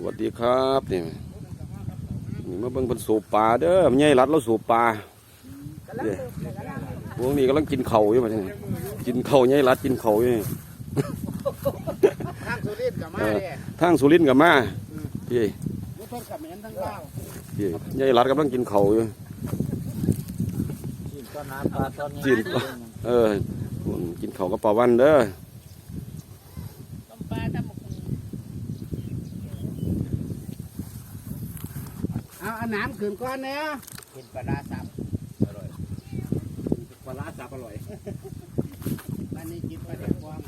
สวัสดีครับนี่นี่มาเบิ่งเพิ่นสูบปลาเด้อมันใหญ่รัดแล้วสูบปลาเด้พวกนี้กำลังกินเข่าวอยู่มาเนี่ยกินเข่าวใหญ่รัดกินเข่าวอยู่นี่ทางสุรินทร์กับมาเนี่ยทางสุรินทร์กับมาพี่มุทนกับเหม็นทั้งเล่าวพี่ใหญ่รัดกำลังกินเข่าวอยู่กินต้นน้ำปลาต้นจีนเออกินเข่าวกับปลาวันเด้อ ปลาตะมุกเอาเอา น้ำขืนก้อนเนี่ยกินปลาร้าสับอร่อยปลาร้าสับอร่อยวันนี้กินปลาเด็กความ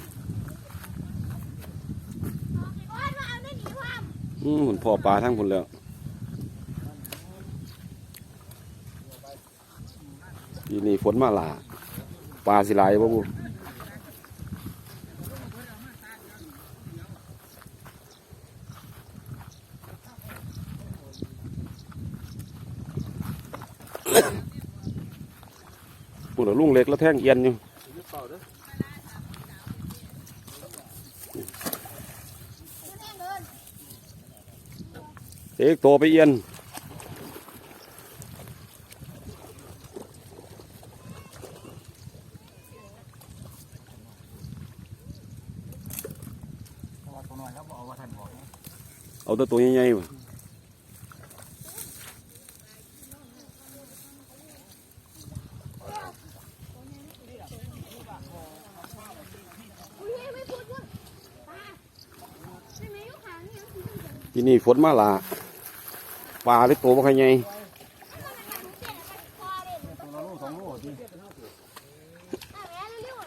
อืมผลพ่อปลาทั้งผลแล้วปีนี้ฝนมาหลาปลาสิหลายบ่บุ พูด แท่งเอียนอยู่เอกโตไปเอียนเอาแต่ตัวใหญ่ๆมา อุ้ยไม่พูดเรื่องป้าใช่ไหมลูกค้าเนี่ยคือเรื่อง ที่นี่ฝนมาหลาปลาได้โตบ่ใหญ่พอเลยสองลูกสองลูกดิอะแม่เร็ว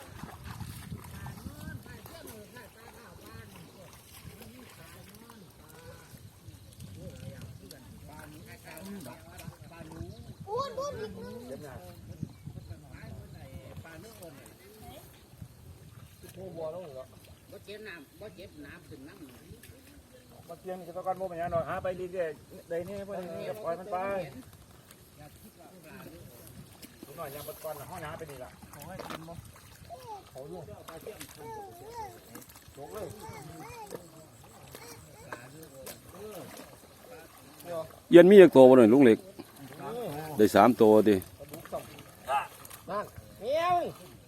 พูดพูดอีกนึงบ่เจ็บน้ำบ่เจ็บน้ำถึงน้ำ มาเกียงนี่จะต้องการโมเป็นยังหน่อยหาไปเรื่อยๆได้นี่พวกนี้ปล่อยมันไปหน่อยยังปัดก่อนห้องน้ำไปนี่ละขอให้กินมั้งเขาลูกลงเลยเอียนมีอีกโตบ่หน่อยลุงเล็ก ได้สามโตดิ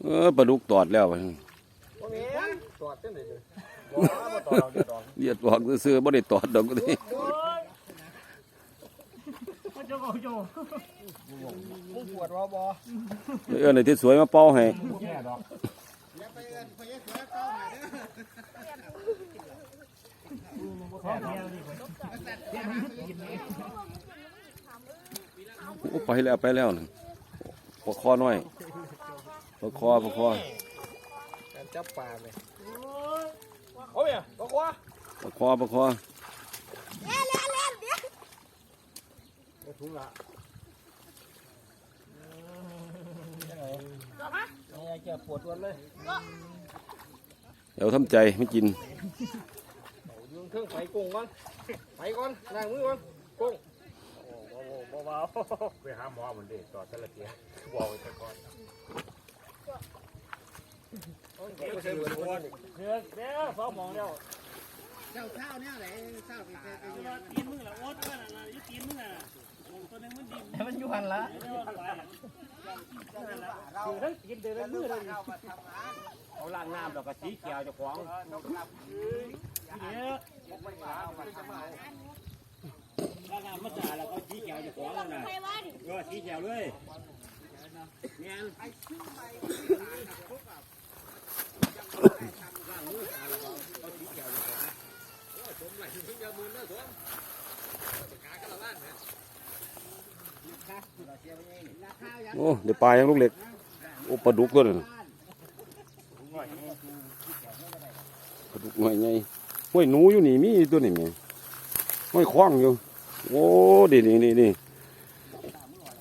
เออปลาดุกตอดแล้วเมียวตอดเส้นเลย เรียดบอกซื้อๆบ่ได้ตอดดอกก็ดิมึงปวดวอบอเออในที่สวยมาเป่าให้อกอย่าไปเอิ้นพยาเสือเก้าหน่อยเด้อโอ้ไปแล้วไปแล้วนะปลาคอหน้อยปลาคอปลาคอจับปลาเลย โอ้ยบอกว่าปลาคอปลาคอเล่นเล่นเล่นเดี๋ยวไม่ถุงละยังไงแกปวดวันเลยเดี๋ยวทำใจไม่กินยืนเครื่องไฟกุ้งก่อนไฟก่อนล้างมือก่อนกุ้งโอ้โหเบาๆไปหาหมอเหมือนเด็กต่อทะเลเกียบอกไปก่อน เดี๋ยวเดี๋ยวสองมองเดียวเช้าเช้าเนี่ยไหนเช้าไปเจอไปเยี่ยมตีนมึงละโอ๊ตว่าน่ะนะอยู่ตีนมึงน่ะตัวนึงมันดินมันอยู่หันละคือทั้งตีนเดินมือเลยเอาล้างน้ำแล้วก็สีเขียวเจ้าของเดี๋ยวถ้าน้ำมาจ่าแล้วก็ชี้แก้วจะขวางแล้วนะใครวะดิก็ชี้แก้วเลยเงี้ยโอ้เดี๋ยวปลายังลูกเล็ก โอ้ปลาดุกตัวนั้นน่ะปลาดุกหน่อยไงห้วยหนูอยู่นี่มีตัวนี้แม่ห้วยคว้างอยู่ โอ้ดีนี่นี่นี่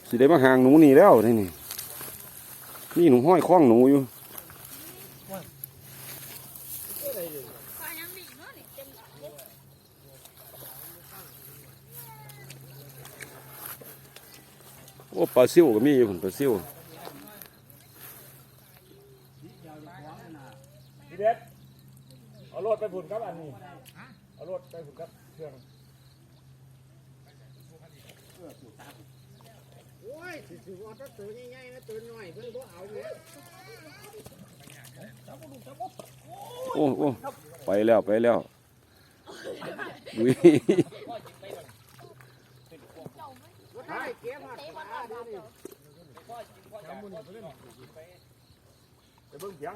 สิได้มาห่างหนูนี่แล้วนี่นี่นี่หนูห้อยคว้างหนูอยู่ ปลายังดีเนาะนี่เต็มหลังเลย โอ้ปลาซิวก็มีอยู่พุ่นปลาซิวทีเด็ดเอารถไปผุนครับอันนี้เอารถไปผุนครับเครื่องโอ้ยสิสิว่าถ้าตัวใหญ่ๆนะตัวน้อยเพิ่นบ่เอาเนี่ยโอ้โอ้ไปแล้วไปแล้วอุ้ยบ่ได้ เก็บมาปลาเด้อนี่ไปเบิ่งเสียง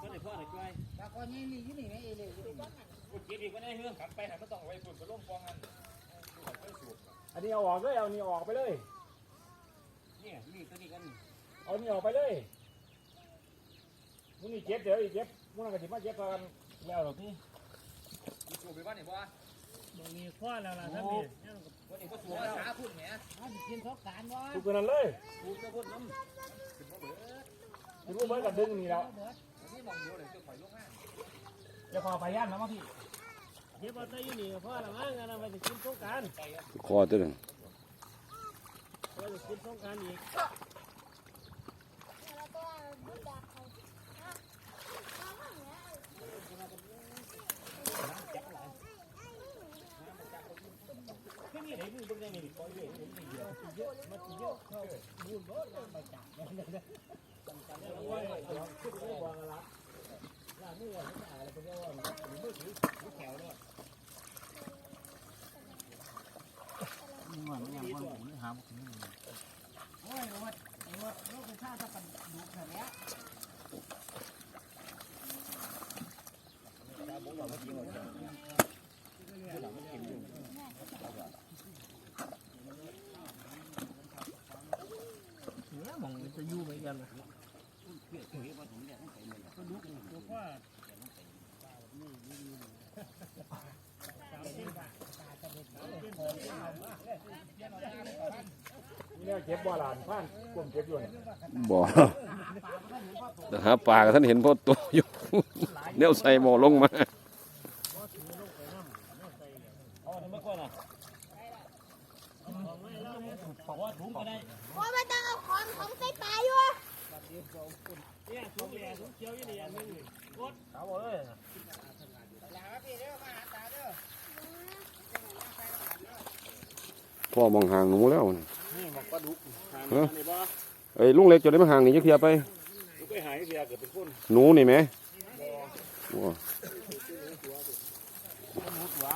ก็ได้พ่อได้จ้อยปลาคอใหญ่นี่ยู่นี่แม่เอเลยอยู่กูเก็บอีกว่าได้เฮือขับไปหันไม่ต้องไว้ฝุ่นไปล่มฟองกันอันนี้เอาออกเลยเอานี่ออกไปเลยนี่นี่ตัวนี้กันเอานี่ออกไปเลยมึงนี่เจ็บเดี๋ยวอีเจ็บมึงนั่นก็สิมาเจ็บกันแล้วหรอกนี่กูไปบ้านไหนบ่ มีข้อแล้วล่ะท่านนี่วันนี้ก็สูบแล้วสาพุ่นแหมเอาสิกินสงกรานต์บ่ทุกคนนั้นเลยสูบจะพุ่นน้ำคุณรู้ไหมกับดึงนี่แล้วนี่มองเดียวเลยจะปล่อยลูกห้าจะพอไปย่านนะมั้งพี่เก็บเอาแต่อยู่นี่ก็พอละมั้งอันนั้นไปสิกินสงกรานต์คอตัวนึงไปสิกินสงกรานต์อีก นี่ยคอยเห็นเยอะเยอะมันเยอะเข้าบูนบ่น้ำไปจับจังจังแล้วว่าเอาขึ้นไปวางละล่ามือว่าให้ตายแล้วก็เรียกว่ามือถือถือแขวด้วยมันยังบ่หมุนหาบ่ถึงโอ้ยวัดวัดโลกชาติถ้ากันดูแค่นี้เนี่ยมองจะอยู่เหมือนกันนะตัวว่า เนี่ยเจ็บบ่หลานพันกลุ่มเจ็บอยู่นี่บ่แต่หาปลากับท่านเห็นพ่อตัวอยู่เดี๋ยวใส่หมอลงมาเอาอันนี้ไม่ค่อยนะบอกว่าถุงก็ได้โอ้ยไม่ต้องเอาของของใส่ปลาอยู่ เนี่ยถุงแหล่ถุงเขียวยี่นี่อันนึงนี่เอาเลยพ่อมองห่างหนูแล้วนี่นี่บอก ปลาดุกทานเอ้อนี่บ่เอ้ยลุงเล็กจะได้มาห่างนี่จักเทียไปลูกไปหายเสียเกิดเป็นคนหนูนี่ไหมว้า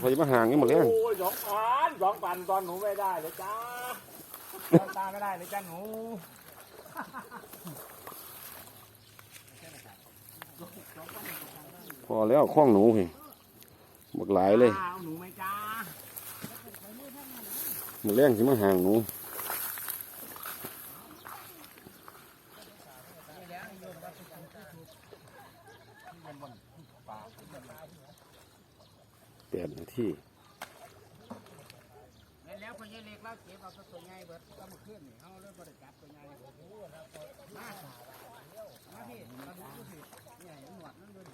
พอจะมาห่างนี่หมดแล้ว โอ้ยสองปันสองปันตอนหนูไม่ได้เลยจ้าตอนตาไม่ได้เลยจ้าหนูพอแล้วคล้องหนูเพ่บักหลายเลยเอาหนูไหมจ้าห มดแรงสิมาห่างหนูแปดนาทีแล้วพอยี่เล็กแล้วเก็บเอาตัวใหญ่เบิดก็มาขึ้นนี่เอาเลยบริการตัวใหญ่มามาพี่มาดูสิเนี่ยหนวดนั่นเลย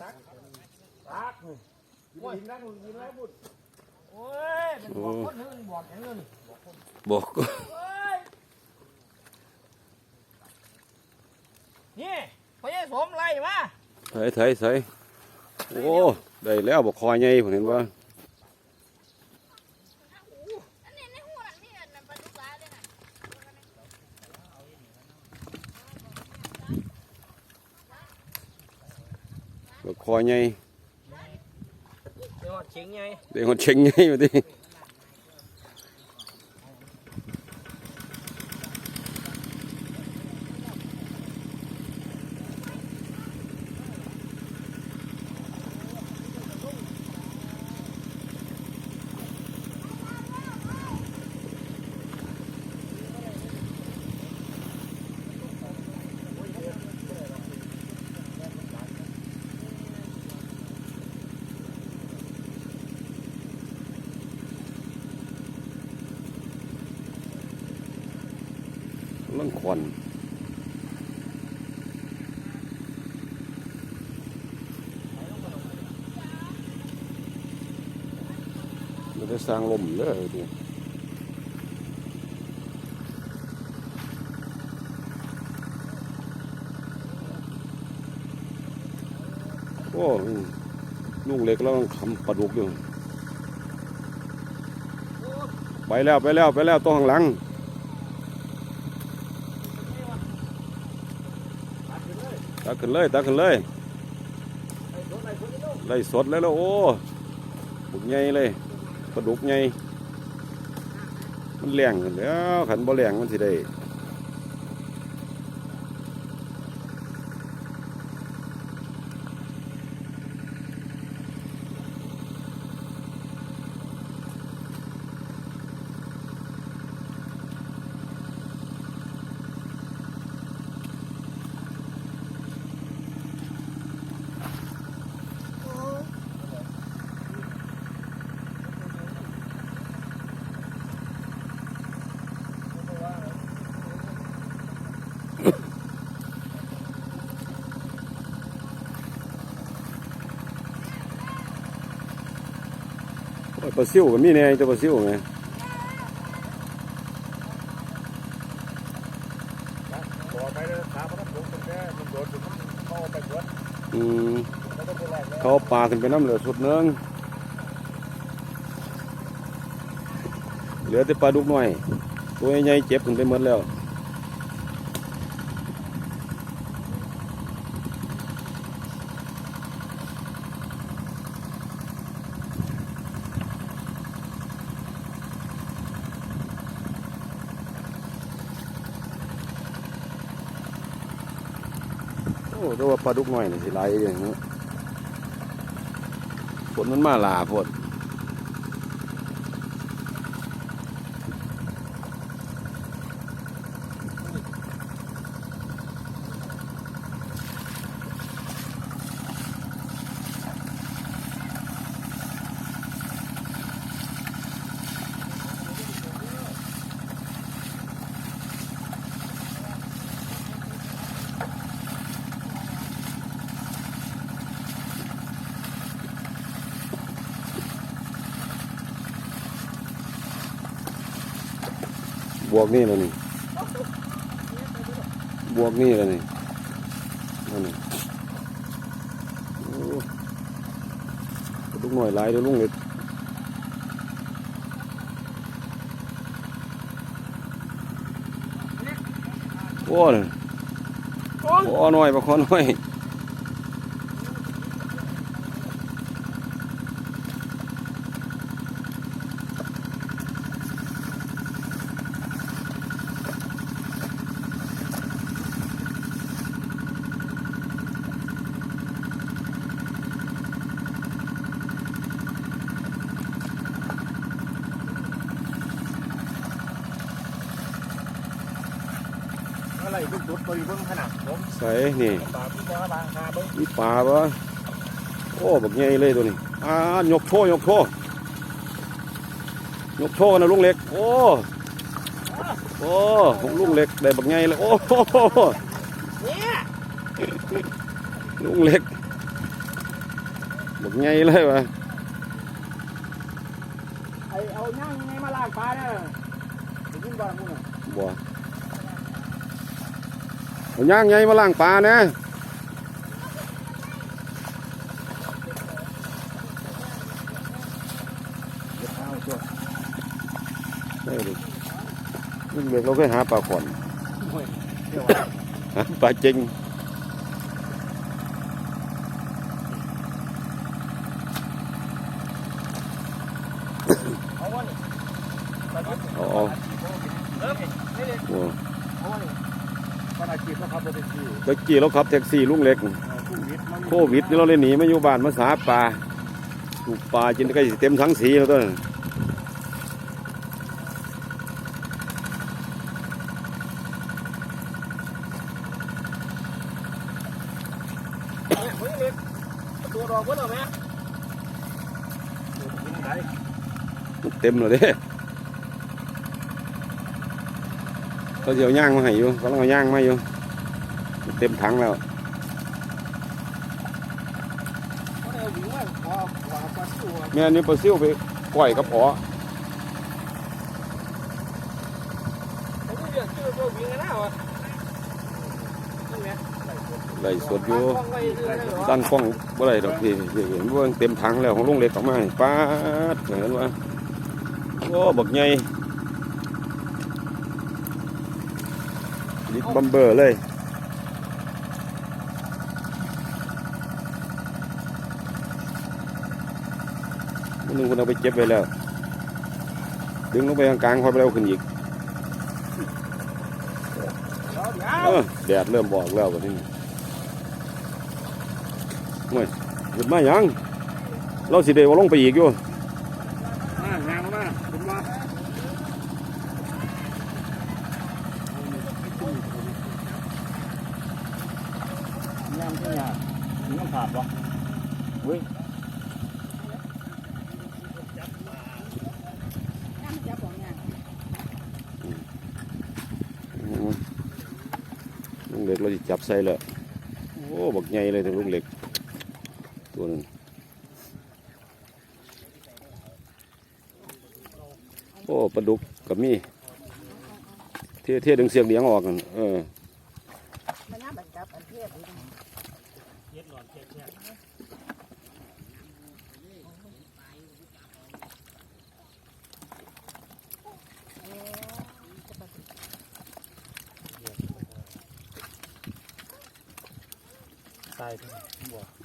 ตักนี่ กินนะมึงกินแล้วบุญโอ้ยเป็นบอกคนหนึงบอกอย่างนึงบอกนี่พอยี่สมไล่มาใส่ใส่ใส่โอ้ ได้แล้วบอกคอใหญ่ผมเห็นว่าอันนี้ในหัวหลังนี่อันนั้นปลาดุกปลาเลยนะบอกคอใหญ่ เดี๋ยวเชียงใหญ่เดี๋ยวคนเช็งใหญ่มาดิ จะสร้างลมเด้อดูโอ้ลูกเล็กแล้วคำปลาดุกอยู่ไปแล้วไปแล้วไปแล้วตัวข้างหลังตักขึ้นเลยตักขึ้นเลย ไล่สดเลยแล้วโอ้บุกใหญ่เลย ปลาดุกไงมันแรงขึ้นแล้วขันบ่แรงมันสิได้ ปลาซิวก็มีแน่เจ้าปลาซิวไงเขาปลาขึ้นไปน้ำเหลือสุดเนึงเหลือแต่ปลาดุกหน้อย ตัวใหญ่เจ็บขึ้นไปหมดแล้ว ก็ว่าปลาดุกหน่อยนี่สิไหลอย่างนี้ฝนมันมาหลาพด กนี่แล้วนี่บวกนี่แล้วนี่นั่นนี่ลาดุกน้อยลายเดี๋ยวลุงเล็กโอ้ยโอ้หน้อยปลาคอหน้อย อะไรเพิ่งจุดตัวเพิ่งขนาดผมใส่นี่ปลาพี่บอลบางคาเบิ้งมีปลาปะโอ้บักใหญ่เลยตัวนี้อ่ายกโชว์ยกโชว์ยกโชว์กันนะลุงเล็ก โอ้โอ้ของลุงเล็กได้บักใหญ่เลยโอ้โหลุงเล็กบักใหญ่เลยวะไอเอาย่างยังไงมาล้างปลาเนี่ยถึงกินบ่มึงอะบัว เอาย่างใหญ่มาล้างปลานะได้ดิลุงเล็กเราเคยหาปลาขอน หาปลาจริง เอาวะนี่ เอาเอา เริ่มนี่นี่เลย โอ้ เอาวะนี่ตอนอาชีพนะครับรถแท็กซี่ ตะกี้เราขับแท็กซี่ลุงเล็กโควิดมันโควิดนี่เราเลยหนีมาอยู่บ้านมาสาปลาปลูกปลาจนใกล้สิเต็มทั้งสีแล้วต้นเนี่ยเฮ้ยเล็กตัวรองเพิ่นเอาไหมไหนมันเต็มเลยเด้เขาเดี๋ยวย่างมาให้อยู่เขาต้องเอาย่างมาอยู่มัน เต็มถังแล้วเขาเอาวิ่งมาขอขวาปลาสู้แม่นี่ปลาซิวไปก้อยกับอ๋อผมก็เรียกชื่อตัววิ่งกันแล้วอะนั่นไงไหลสดอยู่ตั้งกล้องไว้คือได้เหรอด้านกล้องบ่ได้ดอกพี่พี่เห็นว่าเต็มถังแล้วของลุงเล็กออกมาให้ป้าดเห็นว่าโอ้บักใหญ่ดิบบัมเบอร์เลย นึงคนเอาไปเก็บไว้แล้ว ดึงลงไปกลางๆพอยไปแล้วขึ้นอีกเออแดดเริ่มบอกแล้ววันนี้ห่วยหยุดมายัง เราสิเดว่าลงไปอีกอยู่ มางานมาผมว่า ย่างที่เนี่ยมีน้ำขาดปะเว้ย ย่างเจ้าของย่าง อืมลุง เหล็กเราจะจับใส่แล้วโอ้บักใหญ่เลยทั้งลูกเหล็ก ตัวหนึงโอ้ปลาดุกกับมีเท่เท่ดึงเสียงเลี้ยงออกกันเออ มันน่าบัดจับอันเทพเลย เย็ดหลอนเช็ดเนี่ย ตาย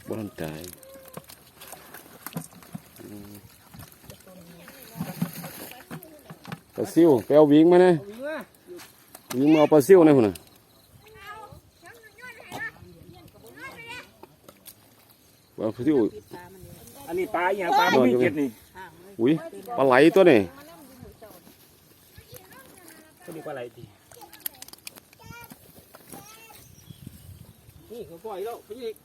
บ่ทันตายอืมปลาซิวไปเอาวิ่งมาเนี่ยวิ่งมาวิ่งมาเอาปลาซิวเนี่ยพุ่นน่ะปลาซิวอันนี้ปลาอย่างปลาไม่มีเกล็ดนี่อุ้ยปลาไหลตัวนี่ก็ดีกว่าอะไรดี นี่เขาปล่อยแล้วพี่อีก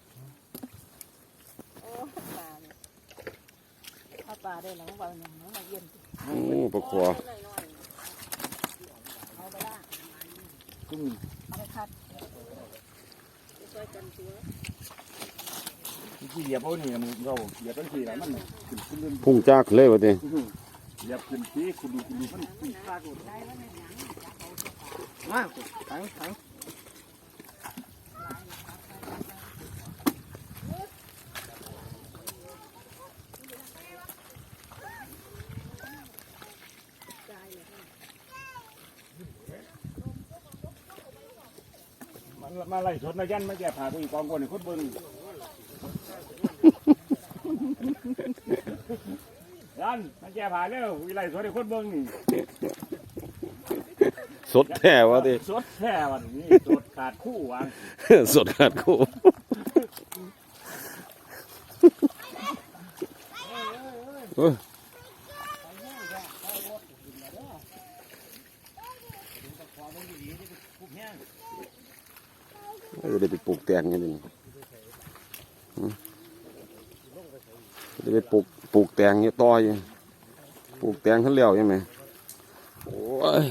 โอ้ปลาเนี่ยถ้าปลาได้แล้วมันว่าอย่างนั้นมาเย็นโอ้ปลาขวาเอาไปละกุ้งเอาไปคัดช่วยกันตัวที่เหยียบเอานี่มันเราเหยียบตั้งทีแล้วมันขึ้นขึ้นขึ้นพุ่งจากเลยวะทีเหยียบขึ้นทีคุณดูคุณดูมันขึ้นพากดมาถังถัง มันมาไล่สดมายันมาแก่ผ่ากูอีกกองคนนี่คนเบิ่งยันมาแก่ผ่าเร็วอีไล่สดให้คนเบิ่งนี่สดแท้วะทีสดแท้วันนี้สดขาดคู่วางสดขาดคู่เอ้ย ได้ไปปลูกแตงกันนี่หืมจะไปปลูกปลูกแตงเนี่ยต่ออยู่ปลูกแตงขึ้นแล้วใช่ไหมโอ้ย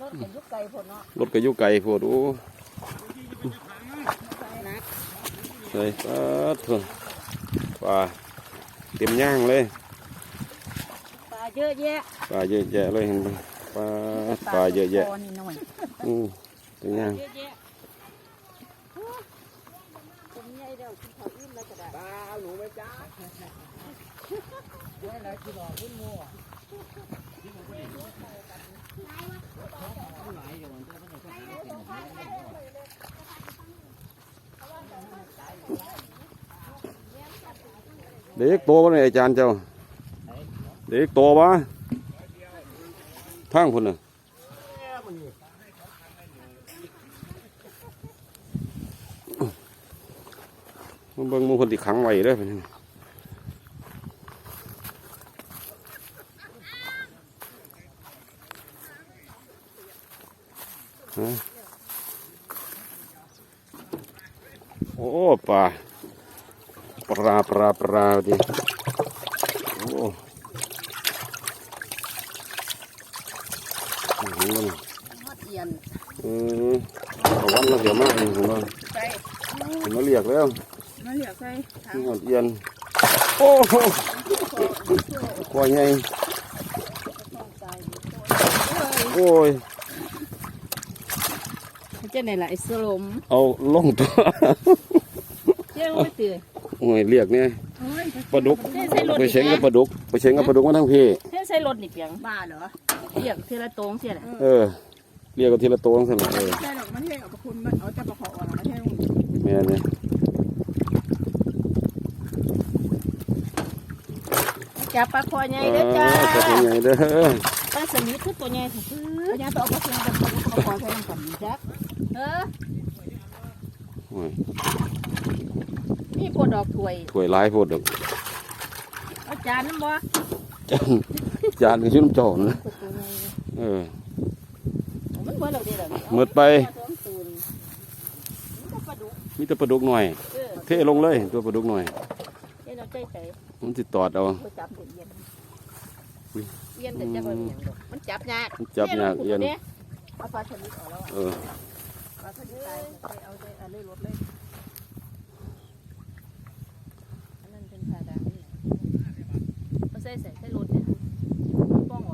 รถเห็นยุกไก่ผลเนาะรถก็อยู่ไกลโพดโอ้นะใส่ปลาเถอะปลาเต็มย่างเลยปลาเยอะแยะปลาเยอะแยะเลยเห็นไหม ปลาปลาเยอะแยะตัวนี่หน่อยอืมเต็มย่างเยอะแยะผมใหญ่เดียวกินข้าวอิ่มแล้วก็ได้ปลาหนูไหมจ้าเด็กโตวะเนี่ยอาจารย์เจ้าเด็กโตวะ ทางพุ่นน่ะมันเบิ่งมูคนที่ขังไว้เด้อเป็นโอ้ปลาปลาปลาปลาดิโอ้ โหทอดเทียนเออเอาวันละเดี๋ยวมาเองผมว่าใช่ผมมาเรียกแล้วมาเหลือใส่ถังนี่หอดเอียนโอ้โหกว่าไงโอ้ย เจ้าไหนล่ะไอ้สลมเอาลงตัว เจ้าไม่ตื่นโอ้ยเรียกเนี่ยโอ้ยปลาดุกเจ้าใส่รถไปอีกเช็งกับปแล้วลาดุก ไปเช็งกับปลาดุกมาทั้งพี่เจ้าใส่รถนี่เปียงบ้าเหรอ เรียกเทละโตงเสียแหละเออ เรียกกันทีละตัวสั่นน่ะเออใช่หรอกมันเท่กับคุณมันเอาแต่ประคองมาเท่แม่เนี่ยจับปลาคอใหญ่เอเด้อจ้าอจะเป็นไงเด้อปลาสลิดคือตัวใหญ่ถือตัวใหญ่ตัวเอาปลาเค็มกับปลาคอใส่น้ำกันจักเออโอ้ยนี่พวดอกถวยถวยหลายโพดดอกเอาจานน้ำบ่จานจานก็ชื่อน้ำจอนนะตัวใหญ่ เออมันเมื่อเราได้หรอหมดไปมันก็ปลาดุกมีแต่ปลาดุกหน่อยเออเทลงเลยตัวปลาดุกหน่อยเจ้าเราใจใจมันสิตอดเอาตัวจับเด็ดเย็นอุ้ยเย็นแต่จะเป็นอย่างดอกมันจับยากมันจับยากเอียนเอาปลาสลิดออกแล้วเออปลาสลิดตายไปเอาใจเอาเลยรถเลย